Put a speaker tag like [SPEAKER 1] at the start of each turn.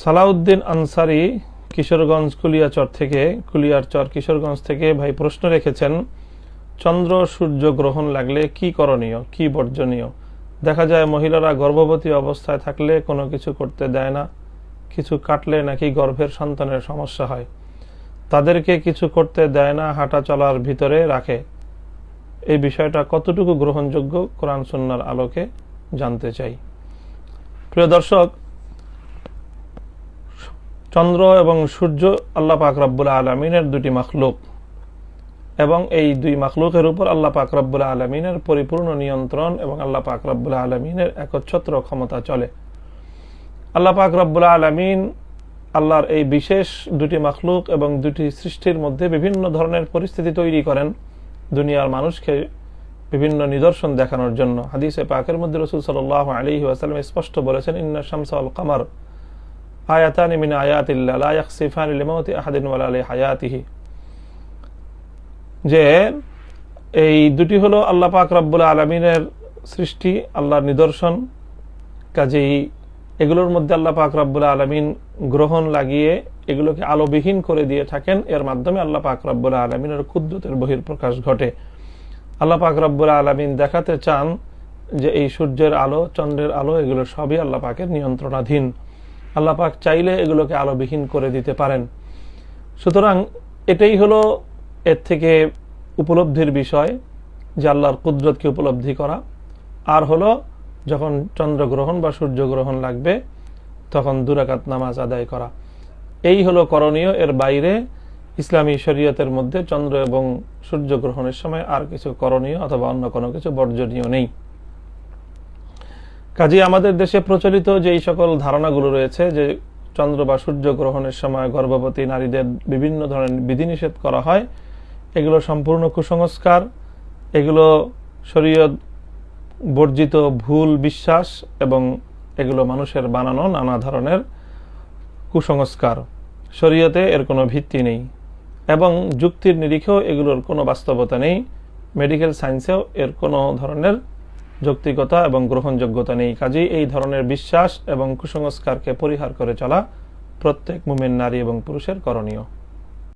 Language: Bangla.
[SPEAKER 1] সালাউদ্দিন আনসারি কিশোরগঞ্জ কুলিয়াচর থেকে, কুলিয়ারচর কিশোরগঞ্জ থেকে ভাই প্রশ্ন রেখেছেন, চন্দ্র সূর্য গ্রহণ লাগলে কি করণীয়, কি বর্জনীয়? দেখা যায় মহিলারা গর্ভবতী অবস্থায় থাকলে কোনো কিছু করতে দেয় না, কিছু কাটলে নাকি গর্ভের সন্তানের সমস্যা হয়। তাদেরকে কিছু করতে দেয় না, হাঁটা চলার ভিতরে রাখে। এই বিষয়টা কতটুকু গ্রহণযোগ্য, কোরআন সুন্নার আলোকে জানতে চাই। প্রিয় দর্শক চন্দ্র এবং সূর্য আল্লাহ পাক রব্বুল আলমিনের দুটি মাখলুক। এবং এই দুই মাখলুকের উপর আল্লাহ পাক রব্বুল আলমিনের পরিপূর্ণ নিয়ন্ত্রণ এবং আল্লাহ পাক রব্বুল আলমিনের একচ্ছত্র ক্ষমতা চলে। আল্লাহ পাক রব্বুল আলমিন আল্লাহর এই বিশেষ দুটি মাখলুক এবং দুটি সৃষ্টির মধ্যে বিভিন্ন ধরনের পরিস্থিতি তৈরি করেন দুনিয়ার মানুষকে বিভিন্ন নিদর্শন দেখানোর জন্য। হাদিসে পাকের মধ্যে রসুল সাল আলী ওয়াসালাম স্পষ্ট বলেছেন, ইন্না শামসা আল কামার। আয়াতান মিন আয়াতিল্লাহ, লা ইয়াখসিফান লিমাউতি আহাদিন ওয়ালা আলি হায়াতিহি যে এই দুটি হলো আল্লাহ পাক রব্বুল আলমিনের সৃষ্টি, আল্লাহর নিদর্শন। কাজেই এগুলোর মধ্যে আল্লাহ পাক রব্বুল আলমিন গ্রহণ লাগিয়ে এগুলোকে আলোবিহীন করে দিয়ে থাকেন। এর মাধ্যমে আল্লাহ পাক রব্বুল আলমিনের কুদ্দতের বহির প্রকাশ ঘটে। আল্লাহ পাক রব্বুল আলমিন দেখাতে চান যে এই সূর্যের আলো, চন্দ্রের আলো, এগুলো সবই আল্লাহ পাকের নিয়ন্ত্রণাধীন। আল্লাহ পাক চাইলে এগুলোকে আলোবিহীন করে দিতে পারেন। সুতরাং এটাই হলো এর থেকে উপলব্ধির বিষয় যে আল্লাহর কুদরতকে উপলব্ধি করা। আর হলো যখন চন্দ্রগ্রহণ বা সূর্যগ্রহণ লাগবে, তখন দুরাকাত নামাজ আদায় করা। এই হলো করণীয়। এর বাইরে ইসলামী শরীয়তের মধ্যে চন্দ্র এবং সূর্যগ্রহণের সময় আর কিছু করণীয় অথবা অন্য কোনো কিছু বর্জনীয় নেই। কাজে আমাদের দেশে প্রচলিত যেই সকল ধারণাগুলো রয়েছে, যে চন্দ্র বা সূর্য গ্রহণের সময় গর্ভবতী নারীদের বিভিন্ন ধরনের বিধিনিষেধ করা হয়। এগুলো সম্পূর্ণ কুসংস্কার। এগুলো শরীয়ত বর্জিত ভুল বিশ্বাস এবং এগুলো মানুষের বানানো নানা ধরনের কুসংস্কার। শরীয়তে এর কোনো ভিত্তি নেই এবং যুক্তির নিরিখেও এগুলোর কোনো বাস্তবতা নেই। মেডিকেল সায়েন্সেও এর কোনো ধরনের যৌক্তিকতা এবং গ্রহণযোগ্যতা নেই। কাজেই এই ধরনের বিশ্বাস এবং কুসংস্কারকে পরিহার করে চলা প্রত্যেক মুমেন নারী এবং পুরুষের করণীয়।